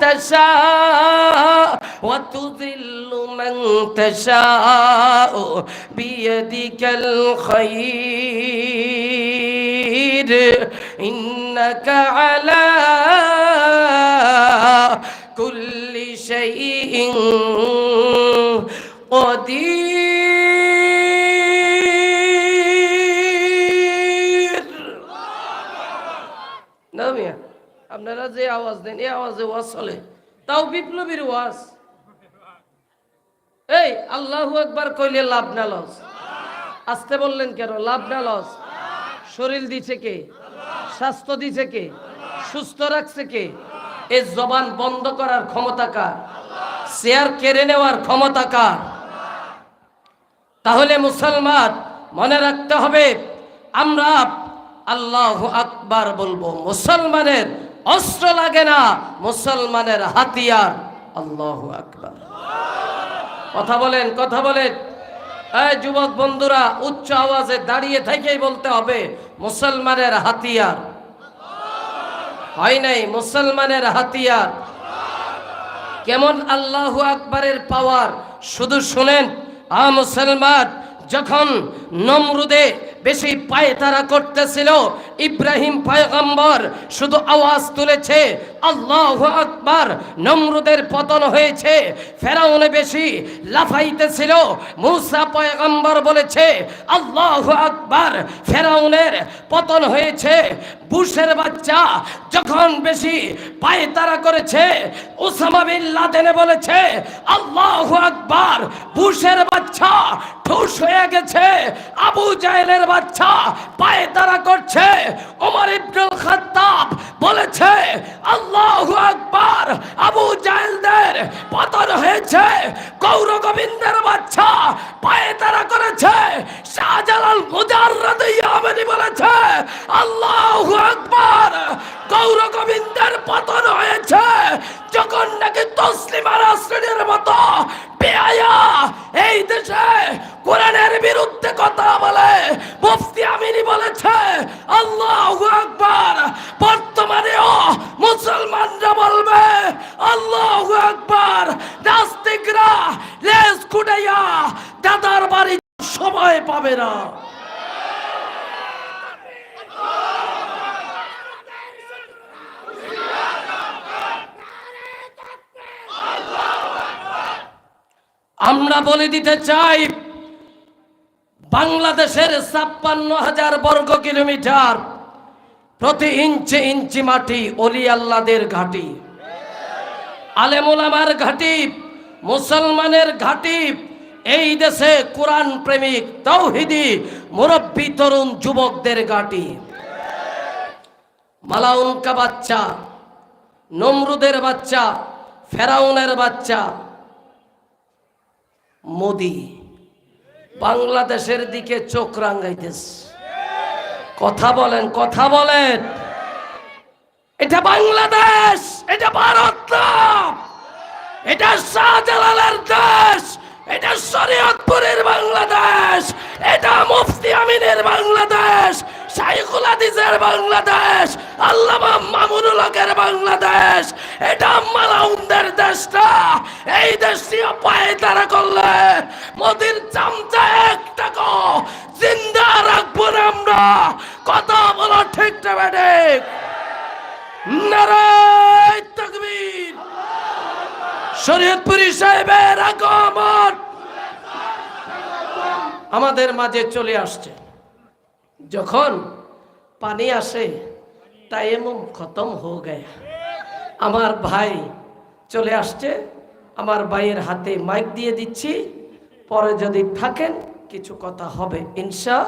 تشاء وتذل من تشاء بيدك الخير. إنك على كل شيء قدير. نعم আপনারা যে আওয়াজ দেন, এই আওয়াজে ওয়াজ চলে। তাও বিপ্লবীর ওয়াজ। এই, আল্লাহ একবার কইলে লাভ না লস। আসতে বললেন কেন? লাভ না লস। শরীর দিছে কে? স্বাস্থ্য দিছে কে? সুস্থ রাখছে কে? এই জবান বন্ধ করার ক্ষমতা কার? চেয়ার কেড়ে নেওয়ার ক্ষমতা কার? তাহলে মুসলমান, মনে রাখতে হবে, আমরা আল্লাহ আকবার বলব, মুসলমানের অস্ত্র লাগে না, মুসলমানের হাতিয়ার। আল্লাহ আকবার। কথা বলেন কথা বলেন। এই যুবক বন্ধুরা, উচ্চ আওয়াজে দাঁড়িয়ে থেকেই বলতে হবে, মুসলমানের হাতিয়ার। হয় নাই, মুসলমানের হাতিয়ার। কেমন আল্লাহ আকবরের পাওয়ার? শুধু শুনেন, আ মুসলমান, যখন নমরুদে বেশি পায়তারা করতেছিল। ইব্রাহিম পয়গম্বর শুধু আওয়াজ তুলেছে, আল্লাহ আকবার নমরুদের পতন হয়েছে। ফেরাউনে বেশি লাফাইতেছিল। মুসা পয়গম্বর বলেছে, আল্লাহ আকবার ফেরাউনের পতন হয়েছে। বুশের বাচ্চা যখন বেশি পায়তারা করেছে ওসামা বিন লাদেনে বলেছে, আল্লাহ আকবার বুশের বাচ্চা ঠুস হয়ে গেছে। আবু জাহেলের বাচ্চা পায়ে তারা করছে। ওমর ইবনুল খাত্তাব বলেছে, আল্লাহ আকবার, আবু জাহেলদের পতন হয়েছে। গৌর গোবিন্দের বাচ্চা পায়ে তারা করেছে। শাহজালাল মুজাররদ ইয়ামানি বলেছে, আল্লাহ আকবার, গৌর গোবিন্দের পতন হয়েছে। যখন নাকি তসলিমা রাসূলের মতো বেআয়া এই দেশে কোরআনের বিরুদ্ধে কথা বলে, মুফতি আমিনী বলেছে, আল্লাহু আকবার। বর্তমানেও মুসলমানরা বলবে, আল্লাহু আকবার। নাস্তিকরা লেজ কুটাইয়া দাদার বাড়ি সময় পাবে না। আমরা বলে দিতে চাই, বাংলাদেশের ছাপ্পান্ন হাজার বর্গ কিলোমিটার প্রতি ইঞ্চি ইঞ্চি মাটি অলি আল্লাদের ঘাটি। আলেমুলামার ঘাটি, মুসলমানের ঘাটি, এই দেশে কোরআন প্রেমিক, তৌহিদি, মুরব্বী তরুণ যুবকদের ঘাটি। মালাউনকা বাচ্চা, নমরুদের বাচ্চা, ফেরাউনের বাচ্চা মোদি, বাংলাদেশের দিকে চোখ রাঙ্গাইতেছে কথা বলেন কথা বলেন। এটা বাংলাদেশ, এটা ভারত এটা শাহজালালের দেশ, এটা শরীয়তপুরের বাংলাদেশ, এটা মুফতি আমিনের বাংলাদেশ হাদিসের বাংলাদেশ, আল্লামা মামুনুল হকের বাংলাদেশ, এটা মালাউনদের দেশটা। এই দেশটি পায়ে তারা করলে মোদির চামচা এক টাকা। জিন্দা রাখব না আমরা। কথা বলো ঠিক না ঠিক নারায় তকবীর। শরীয়তপুরি সাহেবের আগমন। আমাদের মাঝে চলে আসছে। যখন পানি আসে তাই এমন খতম হো গয়া। আমার ভাই চলে আসছে, আমার ভাইয়ের হাতে মাইক দিয়ে দিচ্ছি, পরে যদি থাকেন, কিছু কথা হবে, ইনশা